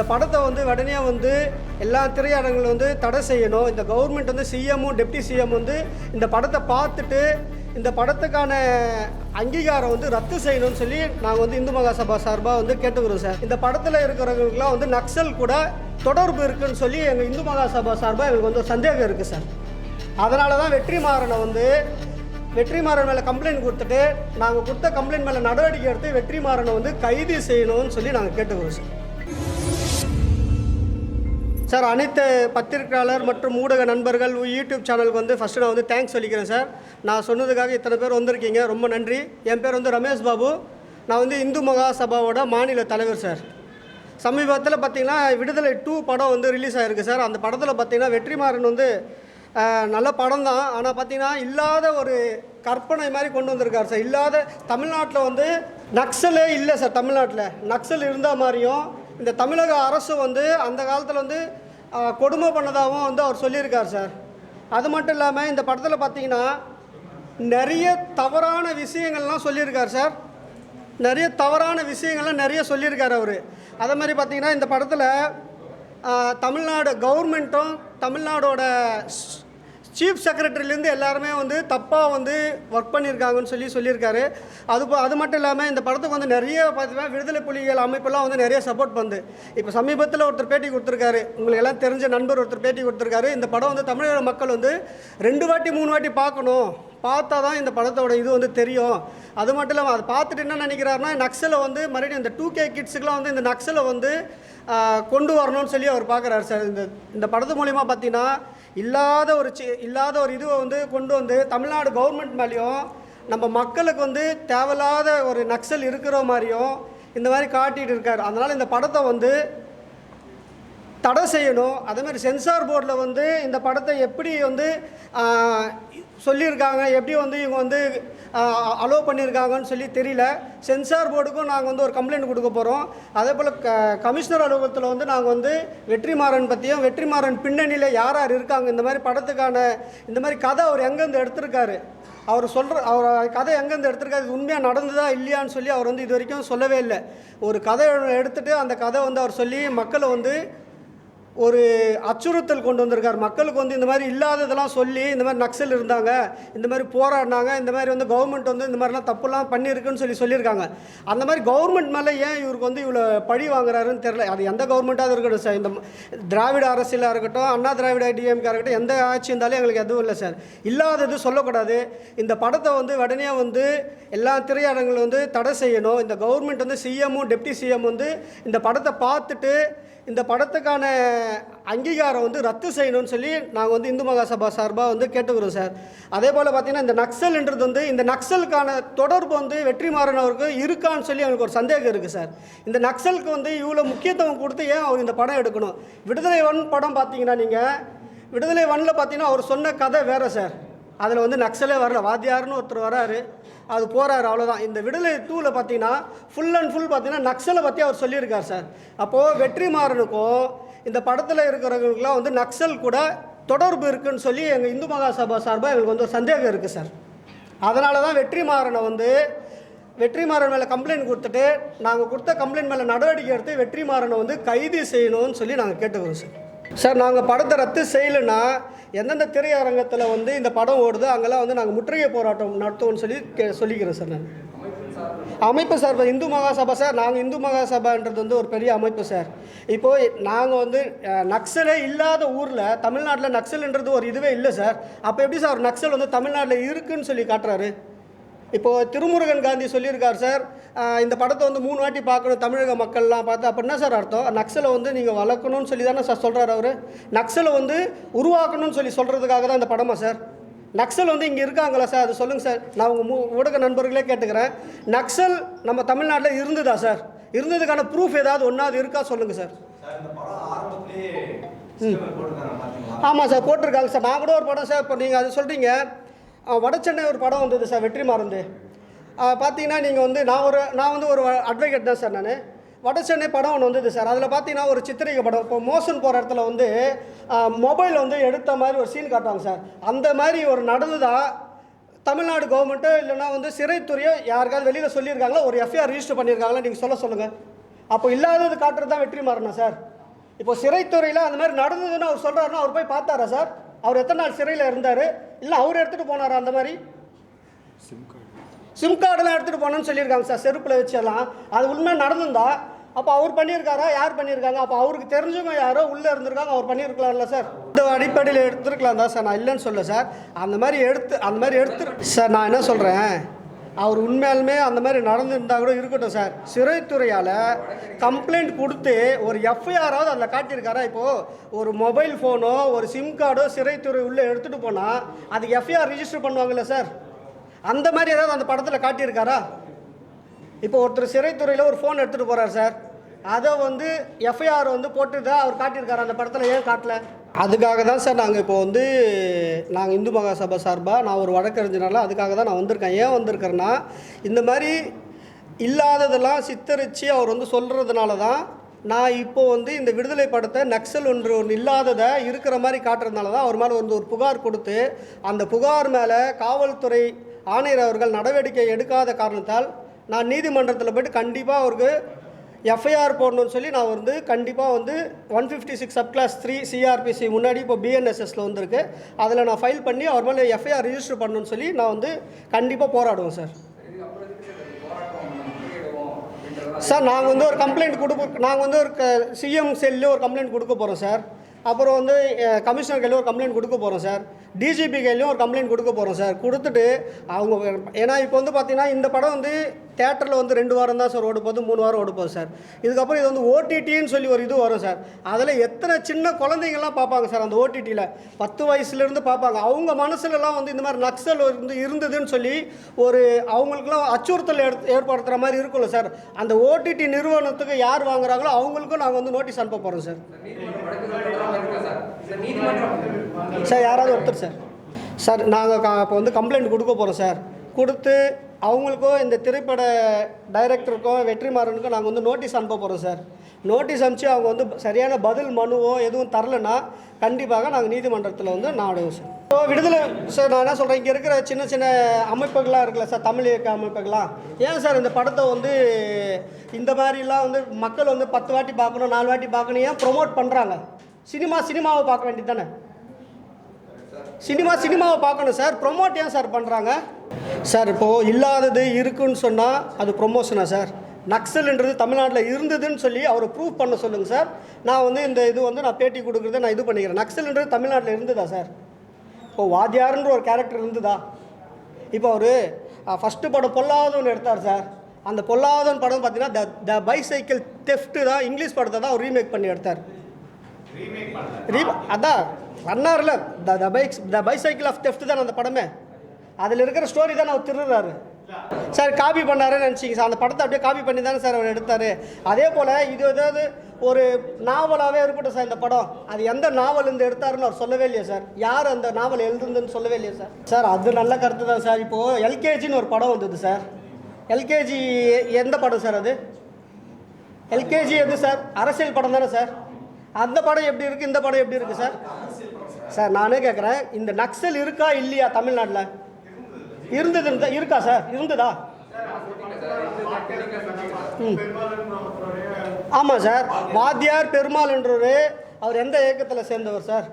இந்த படத்தை வந்து உடனே வந்து எல்லா திரையரங்குகளும் வந்து தடை செய்யணும். இந்த கவர்மெண்ட் வந்து சிஎம்மும் டெப்டி சிஎம் வந்து இந்த படத்தை பார்த்துட்டு இந்த படத்துக்கான அங்கீகாரம் வந்து ரத்து செய்யணும்னு சொல்லி நாங்கள் வந்து இந்து மகாசபா சார்பாக வந்து கேட்டுக்கிறோம் சார். இந்த படத்தில் இருக்கிறவங்களுக்குலாம் வந்து நக்சல் கூட தொடர்பு இருக்குன்னு சொல்லி எங்கள் இந்து மகாசபா சார்பாக எங்களுக்கு வந்து ஒரு சந்தேகம் இருக்குது சார். அதனால தான் வெற்றிமாறனை வந்து வெற்றிமாறன் மேலே கம்ப்ளைண்ட் கொடுத்துட்டு நாங்கள் கொடுத்த கம்ப்ளைண்ட் மேலே நடவடிக்கை எடுத்து வெற்றிமாறனை வந்து கைது செய்யணும்னு சொல்லி நாங்கள் கேட்டுக்கிறோம் சார். சார் அனைத்து பத்திரிகையாளர் மற்றும் ஊடக நண்பர்கள் யூடியூப் சேனலுக்கு வந்து ஃபஸ்ட்டு நான் வந்து தேங்க்ஸ் சொல்லிக்கிறேன் சார். நான் சொன்னதுக்காக இத்தனை பேர் வந்திருக்கீங்க. ரொம்ப நன்றி. என் பேர் வந்து ரமேஷ் பாபு. நான் வந்து இந்து மகாசபாவோட மாநில தலைவர் சார். சமீபத்தில் பார்த்தீங்கன்னா விடுதலை டூ படம் வந்து ரிலீஸ் ஆகிருக்கு சார். அந்த படத்தில் பார்த்தீங்கன்னா வெற்றிமாறன் வந்து நல்ல படம் தான். ஆனால் பார்த்தீங்கன்னா இல்லாத ஒரு கற்பனை மாதிரி கொண்டு வந்திருக்காரு சார். இல்லாத தமிழ்நாட்டில் வந்து நக்சலே இல்லை சார் தமிழ்நாட்டில். நக்சல் இருந்த மாதிரியும் இந்த தமிழக அரசு வந்து அந்த காலத்தில் வந்து கொடுமை பண்ணதாகவும் வந்து அவர் சொல்லியிருக்கார் சார். அது மட்டும் இல்லாமல் இந்த படத்தில் பார்த்தீங்கன்னா நிறைய தவறான விஷயங்கள்லாம் சொல்லியிருக்கார் சார். நிறைய தவறான விஷயங்கள்லாம் நிறைய சொல்லியிருக்கார் அவர். அதே மாதிரி பார்த்தீங்கன்னா இந்த படத்தில் தமிழ்நாடு கவர்மெண்ட்டும் தமிழ்நாடோட சீஃப் செக்ரட்டரியிலேருந்து எல்லாருமே வந்து தப்பாக வந்து ஒர்க் பண்ணியிருக்காங்கன்னு சொல்லி சொல்லியிருக்காரு. அது அது மட்டும் இல்லாமல் இந்த படத்துக்கு வந்து நிறைய பார்த்தீங்கன்னா விடுதலை புலிகள் அமைப்பெல்லாம் வந்து நிறைய சப்போர்ட் பண்ணுது இப்போ சமீபத்தில் ஒருத்தர் பேட்டி கொடுத்துருக்காரு. உங்களுக்கு எல்லாம் தெரிஞ்ச நண்பர் ஒருத்தர் பேட்டி கொடுத்துருக்காரு. இந்த படம் வந்து தமிழக மக்கள் வந்து ரெண்டு வாட்டி மூணு வாட்டி பார்க்கணும். பார்த்தா தான் இந்த படத்தோட இது வந்து தெரியும். அது மட்டும் இல்லாமல் அதை பார்த்துட்டு என்ன நினைக்கிறாருன்னா நக்சலை வந்து மறுபடியும் இந்த டூ கே கிட்ஸுக்கெலாம் வந்து இந்த நக்சலை வந்து கொண்டு வரணும்னு சொல்லி அவர் பார்க்குறாரு சார். இந்த இந்த படத்து மூலிமா பார்த்தீங்கன்னா இல்லாத ஒரு சி இல்லாத ஒரு இதுவை வந்து கொண்டு வந்து தமிழ்நாடு கவர்மெண்ட் மேலேயும் நம்ம மக்களுக்கு வந்து தேவையில்லாத ஒரு நக்சல் இருக்கிற மாதிரியும் இந்த மாதிரி காட்டிகிட்டு இருக்கார். அதனால் இந்த படத்தை வந்து தடை செய்யணும். அதேமாதிரி சென்சார் போர்டில் வந்து இந்த படத்தை எப்படி வந்து சொல்லியிருக்காங்க எப்படி வந்து இவங்க வந்து அலோவ் பண்ணியிருக்காங்கன்னு சொல்லி தெரியல. சென்சார் போர்டுக்கும் நாங்கள் வந்து ஒரு கம்ப்ளைண்ட் கொடுக்க போகிறோம் அதே போல் க கமிஷனர் அலுவலகத்தில் வந்து நாங்கள் வந்து வெற்றிமாறன் பற்றியும் வெற்றிமாறன் பின்னணியில் யார் யார் இருக்காங்க இந்த மாதிரி படத்துக்கான இந்த மாதிரி கதை அவர் எங்கேருந்து எடுத்திருக்காரு? அவர் சொல்கிற அவர் கதை எங்கேருந்து எடுத்திருக்காரு இது உண்மையாக நடந்ததா இல்லையான்னு சொல்லி அவர் வந்து இது வரைக்கும் சொல்லவே இல்லை. ஒரு கதை எடுத்துகிட்டு அந்த கதை வந்து அவர் சொல்லி மக்களை வந்து ஒரு அச்சுறுத்தல் கொண்டு வந்திருக்கார். மக்களுக்கு வந்து இந்த மாதிரி இல்லாததெல்லாம் சொல்லி இந்த மாதிரி நக்சல் இருந்தாங்க இந்த மாதிரி போராடினாங்க இந்த மாதிரி வந்து கவர்மெண்ட் வந்து இந்த மாதிரிலாம் தப்புலாம் பண்ணியிருக்குன்னு சொல்லி சொல்லியிருக்காங்க. அந்த மாதிரி கவர்மெண்ட் மேலே ஏன் இவருக்கு வந்து இவ்வளோ பழி வாங்குறாருன்னு தெரில அது எந்த கவர்மெண்ட்டாக இருக்கட்டும் சார். இந்த திராவிட அரசியலாக இருக்கட்டும் அண்ணா திராவிட டிஎம்கே இருக்கட்டும் எந்த ஆட்சி இருந்தாலும் எங்களுக்கு எதுவும் இல்லை சார். இல்லாதது சொல்லக்கூடாது. இந்த படத்தை வந்து உடனே வந்து எல்லா திரையரங்களும் வந்து தடை செய்யணும். இந்த கவர்மெண்ட் வந்து சிஎம்மும் டெப்டி சிஎம் வந்து இந்த படத்தை பார்த்துட்டு இந்த படத்துக்கான அங்கீகாரம் வந்து ரத்து செய்யணும்னு சொல்லி நாங்கள் வந்து இந்து மகாசபா சார்பாக வந்து கேட்டுக்கிறோம் சார். அதே போல் பார்த்தீங்கன்னா இந்த நக்சல்ன்றது வந்து இந்த நக்சலுக்கான தொடர்பு வந்து வெற்றிமாறன் அவருக்கு இருக்கான்னு சொல்லி அவங்களுக்கு ஒரு சந்தேகம் இருக்குது சார். இந்த நக்சலுக்கு வந்து இவ்வளோ முக்கியத்துவம் கொடுத்து ஏன் அவர் இந்த படம் எடுக்கணும்? விடுதலை ஒன் படம் பார்த்தீங்கன்னா நீங்கள் விடுதலை ஒன்னில் பார்த்தீங்கன்னா அவர் சொன்ன கதை வேறு சார். அதில் வந்து நக்சலே வரல. வாத்தியார்னு ஒருத்தர் வராரு. அது போகிறாரு அவ்வளோதான் இந்த விடுதலை டூவில் பார்த்தீங்கன்னா ஃபுல் அண்ட் ஃபுல் பார்த்தீங்கன்னா நக்சலை பற்றி அவர் சொல்லியிருக்கார் சார். அப்போது வெற்றிமாறனுக்கும் இந்த படத்தில் இருக்கிறவங்களுக்குலாம் வந்து நக்சல் கூட தொடர்பு இருக்குன்னு சொல்லி எங்கள் இந்து மகாசபா சார்பாக எங்களுக்கு வந்து ஒரு சந்தேகம் இருக்குது சார். அதனால தான் வெற்றிமாறனை வந்து வெற்றிமாறன் மேலே கம்ப்ளைண்ட் கொடுத்துட்டு நாங்கள் கொடுத்த கம்ப்ளைண்ட் மேலே நடவடிக்கை எடுத்து வெற்றிமாறனை வந்து கைது செய்யணும்னு சொல்லி நாங்கள் கேட்டுக்கிறோம் சார். சார் நாங்கள் படத்தை ரத்து செய்யலைன்னா எந்தெந்த திரையரங்கத்தில் வந்து இந்த படம் ஓடுதோ அங்கெல்லாம் வந்து நாங்கள் முற்றுகை போராட்டம் நடத்துவோம்னு சொல்லி கே சொல்லிக்கிறேன் சார் நான். அமைப்பு சார் இந்து மகாசபா சார் நாங்கள் இந்து மகாசபான்றது வந்து ஒரு பெரிய அமைப்பு சார். இப்போது நாங்கள் வந்து நக்சலே இல்லாத ஊரில் தமிழ்நாட்டில் நக்சல்ன்றது ஒரு இதுவே இல்லை சார். அப்போ எப்படி சார் ஒரு நக்சல் வந்து தமிழ்நாட்டில் இருக்குன்னு சொல்லி காட்டுறாரு? இப்போது திருமுருகன் காந்தி சொல்லியிருக்கார் சார் இந்த படத்தை வந்து மூணு வாட்டி பார்க்கணும் தமிழக மக்கள்லாம் பார்த்து. அப்போ என்ன சார் அர்த்தம்? நக்சலை வந்து நீங்கள் வளர்க்கணும்னு சொல்லி தானே சார் சொல்கிறார் அவர். நக்சலை வந்து உருவாக்கணும்னு சொல்லி சொல்கிறதுக்காக தான் இந்த படமா சார்? நக்சல் வந்து இங்கே இருக்காங்களா சார்? அது சொல்லுங்கள் சார். நான் உங்கள் மூ ஊடக நண்பர்களே கேட்டுக்கிறேன். நக்சல் நம்ம தமிழ்நாட்டில் இருந்ததா சார்? இருந்ததுக்கான ப்ரூஃப் ஏதாவது ஒன்றாவது இருக்கா சொல்லுங்கள் சார். பாத்தீங்களா? ஆமாம் சார் போட்டிருக்காங்க சார். நான் கூட ஒரு படம் சார் இப்போ நீங்கள் அது சொல்கிறீங்க வடச்சென்னை ஒரு படம் வந்தது சார் வெற்றி மருந்து பார்த்தீங்கன்னா நீங்கள் வந்து நான் ஒரு நான் வந்து ஒரு அட்வொகேட் தான் சார் நான். வடசென்னை படம் ஒன்று வந்தது சார். அதில் பார்த்தீங்கன்னா ஒரு சித்திரிகை படம். இப்போ மோசன் போகிற இடத்துல வந்து மொபைல் வந்து எடுத்த மாதிரி ஒரு சீன் காட்டுவாங்க சார். அந்த மாதிரி ஒரு நடந்ததா தமிழ்நாடு கவர்மெண்ட்டோ இல்லைன்னா வந்து சிறைத்துறையோ யாருக்காவது வெளியில் சொல்லியிருக்காங்களோ? ஒரு எஃப்ஐஆர் ரிஜிஸ்டர் பண்ணியிருக்காங்களா? நீங்கள் சொல்ல சொல்லுங்கள் அப்போ இல்லாதது காட்டுறது தான் வெற்றி மாறணும் சார். இப்போ சிறைத்துறையில் அந்த மாதிரி நடந்ததுன்னு அவர் சொல்கிறாருன்னா அவர் போய் பார்த்தாரா சார்? அவர் எத்தனை நாள் சிறையில் இருந்தார்? இல்லை அவர் எடுத்துகிட்டு போனாரா அந்த மாதிரி? சிம் கார்டெல்லாம் எடுத்துகிட்டு போனோன்னு சொல்லியிருக்காங்க சார். செருப்பில் வச்செல்லாம் அது உண்மை நடந்திருந்தா அப்போ அவர் பண்ணியிருக்காரா? யார் பண்ணியிருக்காங்க? அப்போ அவருக்கு தெரிஞ்சவங்க யாரோ உள்ளே இருந்திருக்காங்க. அவர் பண்ணியிருக்கலாம்ல சார். இந்த அடிப்படையில் எடுத்துருக்கலாம் தான் சார். நான் இல்லைன்னு சொல்ல சார். அந்த மாதிரி எடுத்து அந்த மாதிரி எடுத்து சார் நான் என்ன சொல்கிறேன் அவர் உண்மையாலுமே அந்த மாதிரி நடந்துருந்தால் கூட இருக்கட்டும் சார். சிறைத்துறையால் கம்ப்ளைண்ட் கொடுத்து ஒரு எஃப்ஐஆராவது அதில் காட்டியிருக்காரா? இப்போது ஒரு மொபைல் ஃபோனோ ஒரு சிம் கார்டோ சிறைத்துறை உள்ளே எடுத்துகிட்டு போனால் அதுக்கு எஃப்ஐஆர் ரிஜிஸ்டர் பண்ணுவாங்கல்ல சார். அந்த மாதிரி ஏதாவது அந்த படத்தில் காட்டியிருக்காரா? இப்போ ஒருத்தர் சிறைத்துறையில் ஒரு ஃபோன் எடுத்துகிட்டு போகிறார் சார். அதை வந்து எஃப்ஐஆர் வந்து போட்டு அவர் காட்டியிருக்காரு. அந்த படத்தில் ஏன் காட்டல? அதுக்காக தான் சார் நாங்கள் இப்போ வந்து நாங்கள் இந்து மகாசபா சார்பாக நான் ஒரு வழக்கறிஞனால அதுக்காக தான் நான் வந்திருக்கேன். ஏன் வந்திருக்கிறேன்னா இந்த மாதிரி இல்லாததெல்லாம் சித்தரித்து அவர் வந்து சொல்கிறதுனால தான் நான் இப்போ வந்து இந்த விடுதலை படத்தை நக்சல் ஒன்று ஒன்று இல்லாததை இருக்கிற மாதிரி காட்டுறதுனால தான் அவர் மேலே வந்து ஒரு புகார் கொடுத்து அந்த புகார் மேலே காவல்துறை ஆணையர் அவர்கள் நடவடிக்கை எடுக்காத காரணத்தால் நான் நீதிமன்றத்தில் போயிட்டு கண்டிப்பாக அவருக்கு எஃப்ஐஆர் போடணும்னு சொல்லி நான் வந்து கண்டிப்பாக வந்து one fifty six sub class three CrPC முன்னாடி இப்போ பிஎன்எஸ்எஸில் வந்திருக்கு. அதில் நான் ஃபைல் பண்ணி அவர் மேலே எஃப்ஐஆர் ரிஜிஸ்டர் பண்ணணும்னு சொல்லி நான் வந்து கண்டிப்பாக போராடுவோம் சார். சார் நாங்கள் வந்து ஒரு கம்ப்ளைண்ட் கொடுப்போம் நாங்கள் வந்து ஒரு சிஎம் செல்லு ஒரு கம்ப்ளைண்ட் கொடுக்க போகிறோம் சார். அப்புறம் வந்து கமிஷனர் கையில ஒரு கம்ப்ளைண்ட் கொடுக்க போகிறோம் சார் டிஜிபி கையிலையும் ஒரு கம்ப்ளைண்ட் கொடுக்க போகிறோம் சார் கொடுத்துட்டு அவங்க ஏன்னா இப்போ வந்து பார்த்திங்கன்னா இந்த படம் வந்து தேட்டரில் வந்து ரெண்டு வாரம் தான் சார் ஓட போகுது மூணு வாரம் ஓட போகுது சார். இதுக்கப்புறம் இது வந்து ஓடிடின்னு சொல்லி ஒரு இது வரும் சார். அதில் எத்தனை சின்ன குழந்தைங்கள்லாம் பார்ப்பாங்க சார் அந்த ஓடிடியில் பத்து வயசுலேருந்து பார்ப்பாங்க. அவங்க மனசுலலாம் வந்து இந்த மாதிரி நக்சல் வந்து இருந்ததுன்னு சொல்லி ஒரு அவங்களுக்குலாம் அச்சுறுத்தல் எடுத்து ஏற்படுத்துகிற மாதிரி இருக்கும்ல சார். அந்த ஓடிடி நிறுவனத்துக்கு யார் வாங்குறாங்களோ அவங்களுக்கும் நாங்கள் வந்து நோட்டீஸ் அனுப்ப போகிறோம் சார். சார் யாராவது ஒருத்தர் சார். சார் நாங்கள் இப்போ வந்து கம்ப்ளைண்ட் கொடுக்க போகிறோம் சார். கொடுத்து அவங்களுக்கும் இந்த திரைப்பட டைரக்டருக்கும் வெற்றிமாறனுக்கும் நாங்கள் வந்து நோட்டீஸ் அனுப்ப போகிறோம் சார் நோட்டீஸ் அனுப்பிச்சு அவங்க வந்து சரியான பதில் மனுவோ எதுவும் தரலைன்னா கண்டிப்பாக நாங்கள் நீதிமன்றத்தில் வந்து நாடுவோம் சார் இப்போ விடுதலை சார் நான் என்ன சொல்கிறேன் இங்கே இருக்கிற சின்ன சின்ன அமைப்புகளாக இருக்குல்ல சார் தமிழ் இயக்க அமைப்புகள்லாம். ஏன் சார் இந்த படத்தை வந்து இந்த மாதிரிலாம் வந்து மக்கள் வந்து பத்து வாட்டி பார்க்கணும் நாலு வாட்டி பார்க்கணும் ஏன் ப்ரொமோட் பண்ணுறாங்க சினிமா சினிமாவை பார்க்க வேண்டியது தானே? சினிமா சினிமாவை பார்க்கணும் சார். ப்ரொமோட் ஏன் சார் பண்ணுறாங்க சார் இப்போது இல்லாதது இருக்குன்னு சொன்னால் அது ப்ரொமோஷனா சார்? நக்சல்ன்றது தமிழ்நாட்டில் இருந்ததுன்னு சொல்லி அவரை ப்ரூவ் பண்ண சொல்லுங்கள் சார். நான் வந்து இந்த இது வந்து நான் பேட்டி கொடுக்குறத நான் இது பண்ணிக்கிறேன். நக்சல்ன்றது தமிழ்நாட்டில் இருந்ததா சார்? இப்போ வாத்தியாருன்ற ஒரு கேரக்டர் இருந்ததா? இப்போ அவர் ஃபஸ்ட்டு படம் பொல்லாதவன் எடுத்தார் சார். அந்த பொல்லாதவன் படம் பார்த்தீங்கன்னா த த பைசைக்கிள் தெஃப்ட்டு தான் இங்கிலீஷ் படத்தை தான் அவர் ரீமேக் பண்ணி எடுத்தார். ரீ அதான். பண்ணார்ல the the bike the bicycle of theft தானே அந்த படமே? அதில் இருக்கிற ஸ்டோரி தான் அவர் திருடுறாரு. சார் காப்பி பண்ணாருன்னு நினச்சிங்க சார். அந்த படத்தை அப்படியே காப்பி பண்ணி தானே சார் அவர் எடுத்தார். அதே போல் இது ஏதாவது ஒரு நாவலாகவே இருக்கட்டும் சார் இந்த படம். அது எந்த நாவல் இருந்து எடுத்தாருன்னு அவர் சொல்லவே இல்லையா சார். யார் அந்த நாவல் எழுதுந்துன்னு சொல்லவே இல்லையா சார். சார் அது நல்ல கருத்து தான் சார். இப்போது எல்கேஜின்னு ஒரு படம் வந்தது சார். எல்கேஜி எந்த படம் சார் அது? எல்கேஜி எது சார்? அரசியல் படம் தானே சார். அந்த படம் எப்படி இருக்குது இந்த படம் எப்படி இருக்குது சார்? சார் நானே கேட்குறேன் இந்த நக்சல் இருக்கா இல்லையா தமிழ்நாட்டில்? இருந்தது இருக்கா சார்? இருந்ததா? ம். ஆமாம் சார். வாத்தியார் பெருமாள்ன்றவர் அவர் எந்த இயக்கத்தில் சேர்ந்தவர் சார்?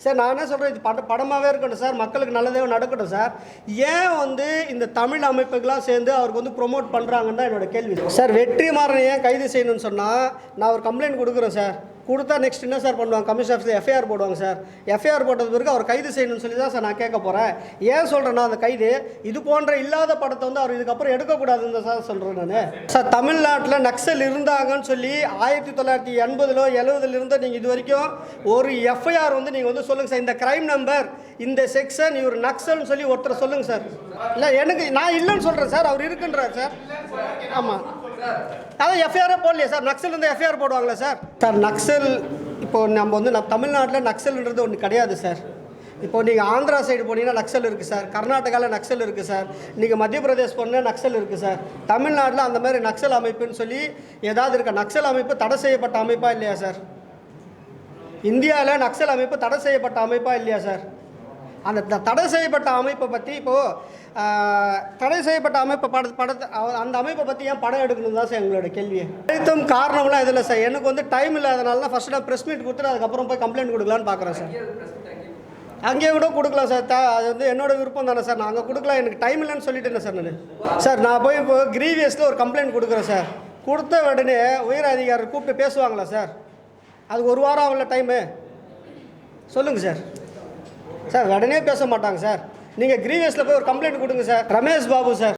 சார் நான் என்ன சொல்கிறேன் இது பட படமாகவே இருக்கட்டும் சார். மக்களுக்கு நல்லதே நடக்கட்டும் சார். ஏன் வந்து இந்த தமிழ் அமைப்புகள்லாம் சேர்ந்து அவருக்கு வந்து ப்ரொமோட் பண்ணுறாங்கன்னு தான் என்னோட கேள்வி. சார் வெற்றிமாறனை ஏன் கைது செய்யணும்னு சொன்னால் நான் ஒரு கம்ப்ளைண்ட் கொடுக்குறேன் சார். கொடுத்தா நெக்ஸ்ட் என்ன சார் பண்ணுவாங்க? கமிஷன் ஆஃபீஸில் எஃப்ஐஆர் போடுவாங்க சார் எஃப்ஐஆர் போட்டது பிறகு அவர் கைது செய்யணும்னு சொல்லி தான் சார் நான் கேட்க போகிறேன் ஏன் சொல்கிறேன்னா அந்த கைது இது போன்ற இல்லாத படத்தை வந்து அவர் இதுக்கப்புறம் எடுக்கக்கூடாதுன்னு சார் சொல்கிறேன் நான். சார் தமிழ்நாட்டில் நக்சல் இருந்தாங்கன்னு சொல்லி ஆயிரத்தி தொள்ளாயிரத்தி எண்பதுலோ எழுபதுல இருந்தோ நீங்கள் இது வரைக்கும் ஒரு எஃப்ஐஆர் வந்து நீங்கள் வந்து சொல்லுங்கள் சார் இந்த கிரைம் நம்பர் இந்த செக்ஷன் இவர் நக்சல்னு சொல்லி ஒருத்தர் சொல்லுங்கள் சார் இல்லை எனக்கு நான் இல்லைன்னு சொல்கிறேன் சார் அவர் இருக்குன்றார் சார் ஆமாம் அதான் எஃப்ஐஆரே போடலையே சார். நக்சல் வந்து எஃப்ஐஆர் போடுவாங்களா சார். சார் நக்சல் இப்போ நம்ம வந்து நம்ம தமிழ்நாட்டில் நக்சல்ன்றது ஒன்று கிடையாது சார். இப்போ நீங்கள் ஆந்திரா சைடு போனீங்கன்னா நக்சல் இருக்குது சார். கர்நாடகாவில் நக்சல் இருக்குது சார். நீங்கள் மத்திய பிரதேஷ் போனால் நக்சல் இருக்குது சார். தமிழ்நாட்டில் அந்த மாதிரி நக்சல் அமைப்புன்னு சொல்லி ஏதாவது இருக்கா? நக்சல் அமைப்பு தடை செய்யப்பட்ட அமைப்பா இல்லையா சார்? இந்தியாவில் நக்சல் அமைப்பு தடை செய்யப்பட்ட அமைப்பா இல்லையா சார்? அந்த த- தடை செய்யப்பட்ட அமைப்பை பற்றி இப்போது தடை செய்யப்பட்ட அமைப்பை பட படத்தை அந்த அமைப்பை பற்றி ஏன் படம் எடுக்கணும் தான் சார் எங்களோட கேள்வி அனைத்தும் காரணம்லாம் இதில் சார்? எனக்கு வந்து டைம் இல்லாதனால தான் ஃபஸ்ட்டு நான் ப்ரெஸ் மீட் கொடுத்துட்டு அதுக்கப்புறம் போய் கம்ப்ளைண்ட் கொடுக்கலான்னு பார்க்குறேன் சார். அங்கேயே கூட கொடுக்கலாம் சார். த- அது வந்து என்னோட விருப்பம் தானே சார். நான் அங்கே கொடுக்கலாம். எனக்கு டைம் இல்லைன்னு சொல்லிட்டேன் சார் நான். சார் நான் போய் இப்போ கிரீவியஸில் ஒரு கம்ப்ளைண்ட் கொடுக்குறேன் சார். கொடுத்த உடனே உயர் அதிகாரி கூப்பிட்டு பேசுவாங்களா சார்? அதுக்கு ஒரு வாரம் ஆகல டைமு சொல்லுங்கள் சார். சார் உடனே பேச மாட்டாங்க சார். நீங்கள் கிரீவியஸில் போய் ஒரு கம்ப்ளைண்ட் கொடுங்க சார். ரமேஷ் பாபு சார்.